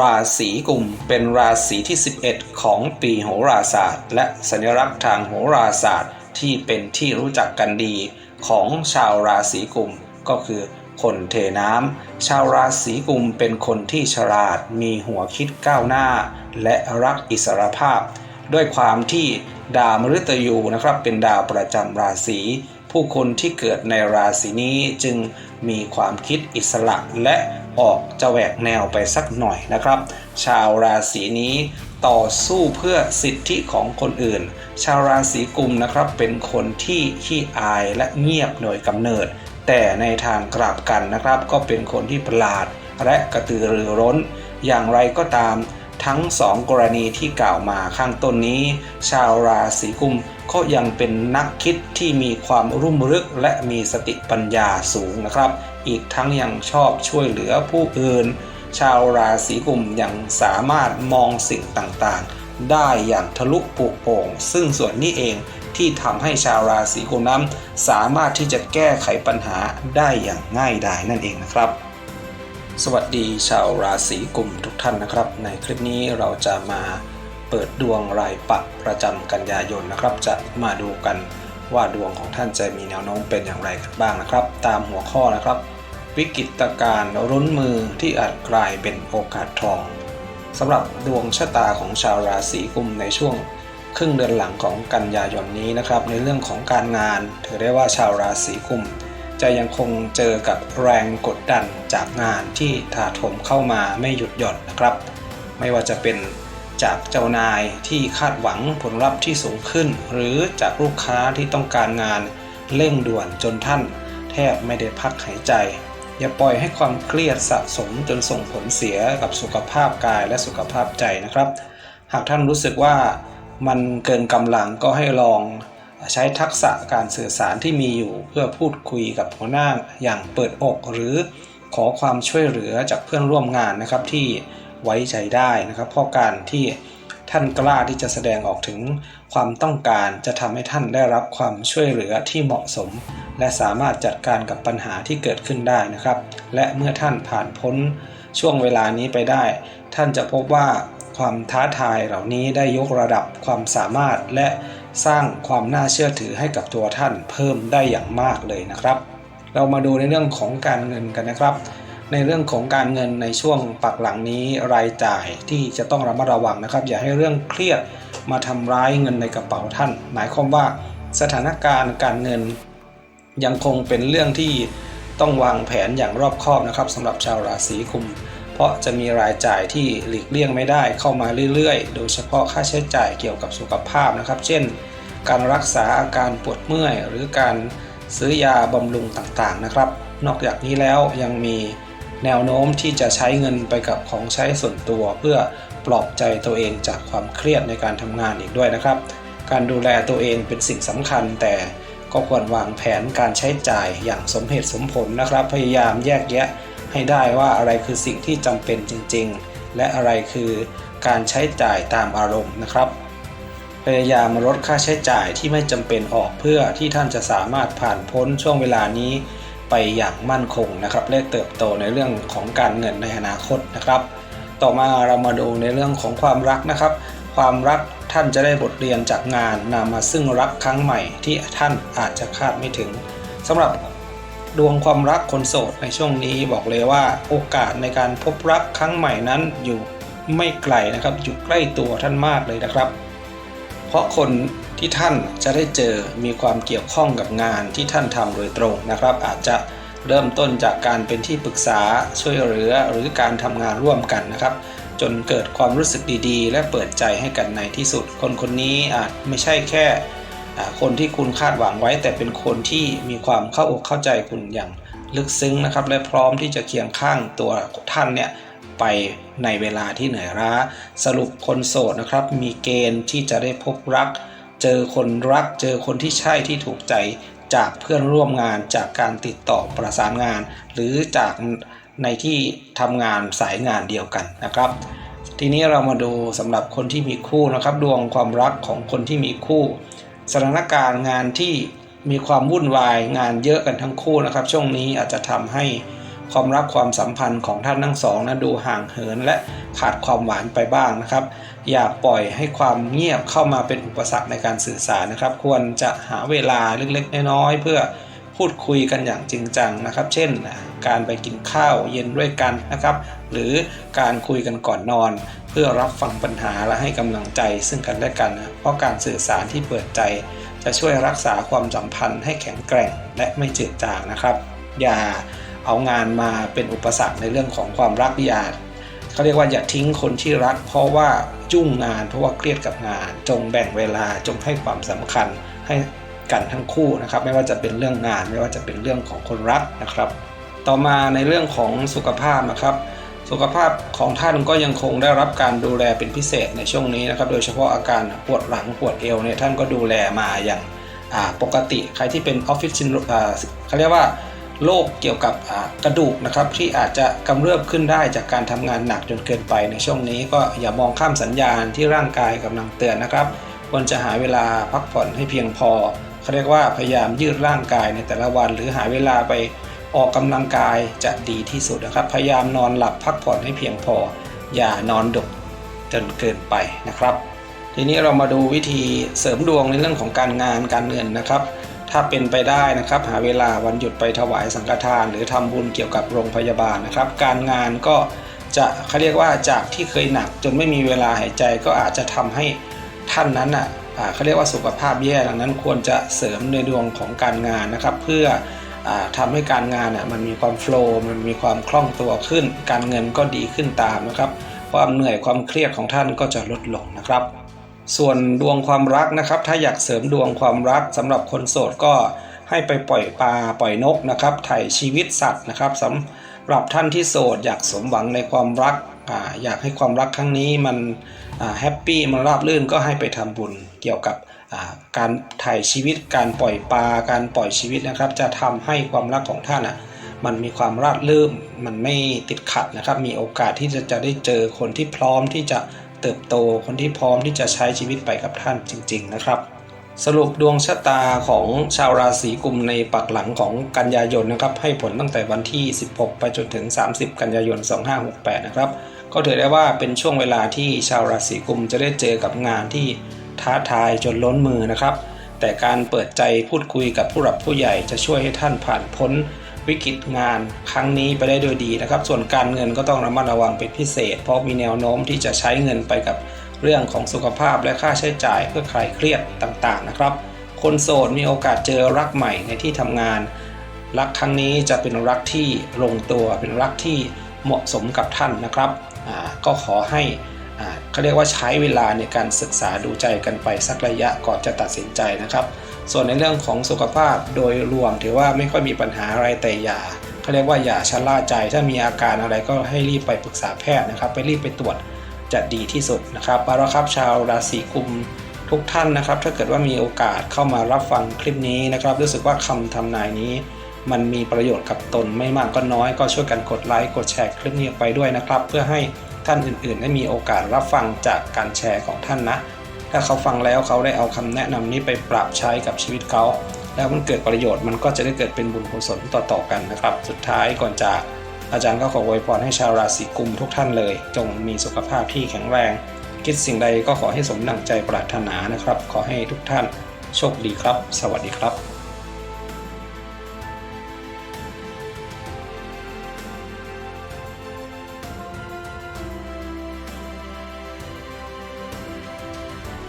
ราศีกุมเป็นราศีที่ 11 ของปีโหราศาสตร์ และสัญลักษณ์ทางโหราศาสตร์ที่เป็นที่รู้จักกันดีของชาวราศีกุมก็คือคนเทน้ำ ชาวราศีกุมเป็นคนที่ฉลาดมีหัวคิดก้าวหน้า และรักอิสรภาพ ด้วยความที่ดาวมฤตยูนะครับเป็นดาวประจำราศีผู้คนที่เกิดในราศีนี้จึงมีความคิดอิสระและ ออกจะแหวกแนวไปสักหน่อยนะครับ ชาวราศีนี้ต่อสู้เพื่อสิทธิของคนอื่น ชาวราศีกุมนะครับเป็นคนที่ขี้อายและเงียบโดยกำเนิด แต่ในทางกลับกันนะครับ ก็เป็นคนที่ประหลาดและกระตือรือร้น อย่างไรก็ตาม ทั้งสองกรณีที่กล่าวมาข้างต้นนี้ ชาวราศีกุมก็ยังเป็นนักคิดที่มีความรุ่มรึกและมีสติปัญญาสูงนะครับ อีกทั้งยังชอบช่วยเหลือผู้อื่น ชาวราศีกุมยังสามารถมองสิ่งต่างๆ ได้อย่างทะลุปุโป่ง ซึ่งส่วนนี้เองที่ทำให้ชาวราศีกุมนั้นสามารถที่จะแก้ไขปัญหาได้อย่างง่ายดายนั่นเองนะครับ สวัสดีชาวราศีกุมทุกท่านนะครับ ในคลิปนี้เราจะมาเปิดดวงรายปักประจำกันยายนนะครับ จะมาดูกันว่าดวงของท่านจะมีแนวโน้มเป็นอย่างไรกันบ้างนะครับ ตามหัวข้อนะครับ วิกฤตการณ์รุนมือที่อาจกลายเป็นโอกาสทองสำหรับดวงชะตาของชาวราศีกุมในช่วงครึ่งเดือนหลังของกันยายนนี้นะครับ ในเรื่องของการงานถือได้ว่าชาวราศีกุม จะยังคงเจอกับแรงกดดันจากงานที่ถาโถมเข้ามาไม่หยุดหย่อนนะครับ ไม่ว่าจะเป็นจากเจ้านายที่คาดหวังผลลัพธ์ที่สูงขึ้น หรือจากลูกค้าที่ต้องการงานเร่งด่วนจนท่าน แทบไม่ได้พักหายใจ อย่าปล่อยให้ความเครียดสะสมจนส่งผลเสียกับสุขภาพกายและสุขภาพใจนะครับ หากท่านรู้สึกว่ามันเกินกำลังก็ให้ลอง ใช้ทักษะการสื่อสารที่มีอยู่เพื่อพูดคุยกับหัวหน้าอย่างเปิดอกหรือขอความช่วยเหลือจากเพื่อนร่วมงานนะครับที่ไว้ใจได้นะครับ เพราะการที่ท่านกล้าที่จะแสดงออกถึงความต้องการจะทำให้ท่านได้รับความช่วยเหลือที่เหมาะสม และสามารถจัดการกับปัญหาที่เกิดขึ้นได้นะครับ และเมื่อท่านผ่านพ้นช่วงเวลานี้ไปได้ ท่านจะพบว่า ความท้าทายเหล่านี้ได้ยกระดับความสามารถและสร้างความน่าเชื่อถือให้กับตัวท่านเพิ่มได้อย่างมากเลยนะครับ เรามาดูในเรื่องของการเงินกันนะครับ ในเรื่องของการเงินในช่วงปักหลังนี้รายจ่ายที่จะต้องระมัดระวังนะครับ อย่าให้เรื่องเครียดมาทำร้ายเงินในกระเป๋าท่าน หมายความว่าสถานการณ์การเงิน ยังคงเป็นเรื่องที่ต้องวางแผนอย่างรอบคอบนะครับสำหรับชาวราศีกุม เพราะจะมีรายจ่ายที่หลีกเลี่ยงไม่ได้เข้ามาเรื่อยๆ โดยเฉพาะค่าใช้จ่ายเกี่ยวกับสุขภาพนะครับ เช่น การรักษาอาการปวดเมื่อย หรือการซื้อยาบำรุงต่างๆนะครับ นอกจากนี้แล้วยังมีแนวโน้มที่จะใช้เงินไปกับของใช้ส่วนตัว เพื่อปลอบใจตัวเองจากความเครียดในการทำงานอีกด้วยนะครับ การดูแลตัวเองเป็นสิ่งสำคัญแต่ก็ควรวางแผนการใช้จ่ายอย่างสมเหตุสมผลนะครับ พยายามแยกแยะ ให้ได้ว่าอะไรคือสิ่งที่จำเป็นจริง ๆ และอะไรคือการใช้จ่ายตามอารมณ์นะครับ พยายามลดค่าใช้จ่ายที่ไม่จำเป็นออกเพื่อที่ท่านจะสามารถผ่านพ้นช่วงเวลานี้ไปอย่างมั่นคงนะครับและเติบโตในเรื่องของการเงินในอนาคตนะครับ ต่อมาเรามาดูในเรื่องของความรักนะครับ ความรักท่านจะได้บทเรียนจากงานนำมาซึ่งรักครั้งใหม่ที่ท่านอาจจะคาดไม่ถึงสำหรับ ดวงความรักคนโสดในช่วงนี้บอกเลยว่าโอกาสในการพบรักครั้งใหม่นั้นอยู่ไม่ไกลนะครับอยู่ใกล้ตัวท่านมากเลยนะครับ เพราะคนที่ท่านจะได้เจอมีความเกี่ยวข้องกับงานที่ท่านทำโดยตรงนะครับ อาจจะเริ่มต้นจากการเป็นที่ปรึกษาช่วยเหลือหรือการทำงานร่วมกันนะครับ จนเกิดความรู้สึกดีๆ และเปิดใจให้กันในที่สุด คนคนนี้อาจไม่ใช่แค่ คนที่คุณคาดหวังไว้ แต่เป็นคนที่มีความเข้าอกเข้าใจคุณอย่างลึกซึ้งนะครับ และพร้อมที่จะเคียงข้างตัวท่านเนี่ยไปในเวลาที่เหนื่อยล้า สรุปคนโสดนะครับ มีเกณฑ์ที่จะได้พบรัก เจอคนรัก เจอคนที่ใช่ที่ถูกใจจากเพื่อนร่วมงานจากการติดต่อประสานงาน หรือจากในที่ทำงานสายงานเดียวกันนะครับ ทีนี้เรามาดูสำหรับคนที่มีคู่นะครับ ดวงความรักของคนที่มีคู่ สถานการณ์งานที่มีความวุ่นวายงานเยอะกันทั้งคู่นะครับ ช่วงนี้อาจจะทำให้ความรักความสัมพันธ์ของท่านทั้งสองนะดูห่างเหินและขาดความหวานไปบ้างนะครับ อย่าปล่อยให้ความเงียบเข้ามาเป็นอุปสรรคในการสื่อสารนะครับ ควรจะหาเวลาเล็กๆน้อยๆเพื่อพูดคุยกันอย่างจริงจังนะครับ เช่น การไปกินข้าวเย็นด้วยกันนะครับ หรือการคุยกันก่อนนอน พื่อรับฟังปัญหาและให้กำลังใจซึ่งกันและกันนะเพราะการสื่อสารที่เปิดใจ จะช่วยรักษาความสัมพันธ์ให้แข็งแกร่งและไม่จืดจางนะครับ อย่าเอางานมาเป็นอุปสรรคในเรื่องของความรักอย่าเขาเรียกว่าอย่าทิ้งคนที่รัก เพราะว่าจุ่งงานเพราะว่าเครียดกับงาน จงแบ่งเวลาจงให้ความสำคัญให้กันทั้งคู่นะครับ ไม่ว่าจะเป็นเรื่องงานไม่ว่าจะเป็นเรื่องของคนรักนะครับ ต่อมาในเรื่องของสุขภาพนะครับ สุขภาพของท่านก็ยังคงได้รับการดูแลเป็นพิเศษในช่วงนี้นะครับ โดยเฉพาะอาการปวดหลังปวดเอวเนี่ยท่านก็ดูแลมาอย่างาปกติใครที่เป็นออฟฟิศซินเขาเรียกว่าโรคเกี่ยวกับกระดูกนะครับที่อาจจะกำเริบขึ้นได้จากการทำงานหนักจนเกินไปในช่วงนี้ ก็อย่ามองข้ามสัญญาณที่ร่างกายกำลังเตือนนะครับควรจะหาเวลาพักผ่อนให้เพียงพอเขาเรียกว่าพยายามยืดร่างกายในแต่ละวัน หรือหาเวลาไป ออกกำลังกายจะดีที่สุดนะครับ พยายามนอนหลับพักผ่อนให้เพียงพอ อย่านอนดึกจนเกินไปนะครับ ทีนี้เรามาดูวิธีเสริมดวงในเรื่องของการงานการเงินนะครับ ถ้าเป็นไปได้นะครับ หาเวลาวันหยุดไปถวายสังฆทาน หรือทำบุญเกี่ยวกับโรงพยาบาลนะครับ การงานก็จะเขาเรียกว่าจากที่เคยหนักจนไม่มีเวลาหายใจก็อาจจะทำให้ท่านนั้นอะเขาเรียกว่าสุขภาพแย่ดังนั้นควรจะเสริมในดวงของการงานนะครับ เพื่อ อาทำให้การงานอะมันมีความโฟล์มันมีความคล่องตัวขึ้น การเงินก็ดีขึ้นตามนะครับ ความเหนื่อยความเครียดของท่านก็จะลดลงนะครับ ส่วนดวงความรักนะครับ ถ้าอยากเสริมดวงความรักสำหรับคนโสดก็ให้ไปปล่อยปลาปล่อยนกนะครับไถ่ชีวิตสัตว์นะครับสำหรับท่านที่โสดอยากสมหวังในความรักออยากให้ความรักครั้งนี้มันแฮปปี้มันราบรื่นก็ให้ไปทำบุญเกี่ยวกับ การถ่ายชีวิต การปล่อยปลา การปล่อยชีวิตนะครับ จะทำให้ความรักของท่านอะมันมีความราบรื่นมันไม่ติดขัดนะครับ มีโอกาสที่จะจะได้เจอคนที่พร้อมที่จะเติบโต คนที่พร้อมที่จะใช้ชีวิตไปกับท่านจริง ๆ นะครับ สรุปดวงชะตาของชาวราศีกุมในปักหลังของกันยายนนะครับ ให้ผลตั้งแต่วันที่ 16 ไปจนถึง 30 กันยายน 2568 นะครับ ก็ถือได้ว่าเป็นช่วงเวลาที่ชาวราศีกุมจะได้เจอกับงานที่ ท้าทายจนล้นมือนะครับ แต่การเปิดใจพูดคุยกับผู้หลักผู้ใหญ่จะช่วยให้ท่านผ่านพ้นวิกฤตงานครั้งนี้ไปได้โดยดีนะครับ ส่วนการเงินก็ต้องระมัดระวังเป็นพิเศษ เพราะมีแนวโน้มที่จะใช้เงินไปกับเรื่องของสุขภาพและค่าใช้จ่ายเพื่อคลายเครียดต่างๆนะครับ คนโสดมีโอกาสเจอรักใหม่ในที่ทำงาน รักครั้งนี้จะเป็นรักที่ลงตัวเป็นรักที่เหมาะสมกับท่านนะครับก็ขอให้ เขาเรียกว่าใช้เวลาในการศึกษาดูใจกันไปสักระยะก่อนจะตัดสินใจนะครับ ส่วนในเรื่องของสุขภาพโดยรวมถือว่าไม่ค่อยมีปัญหาอะไรแต่อย่าเขาเรียกว่าอย่าชะล่าใจถ้ามีอาการอะไรก็ให้รีบไปปรึกษาแพทย์นะครับ ไปรีบไปตรวจจะดีที่สุดนะครับเอาละครับชาวราศีกุมทุกท่านนะครับ ถ้าเกิดว่ามีโอกาสเข้ามารับฟังคลิปนี้นะครับ รู้สึกว่าคำทำนายนี้ มันมีประโยชน์กับตนไม่มากก็น้อย ก็ช่วยกันกดไลค์กดแชร์คลิปนี้ไปด้วยนะครับ เพื่อให้ ท่านอื่นๆ ได้มีโอกาสรับฟังจากการแชร์ของท่านนะ ถ้าเขาฟังแล้วเขาได้เอาคำแนะนำนี้ไปปรับใช้กับชีวิตเขา แล้วมันเกิดประโยชน์มันก็จะได้เกิดเป็นบุญกุศลต่อๆกันนะครับ สุดท้ายก่อนจากอาจารย์ก็ขออวยพรให้ชาวราศีกุมทุกท่านเลย จงมีสุขภาพที่แข็งแรง คิดสิ่งใดก็ขอให้สมดังใจปรารถนานะครับ ขอให้ทุกท่านโชคดีครับ สวัสดีครับ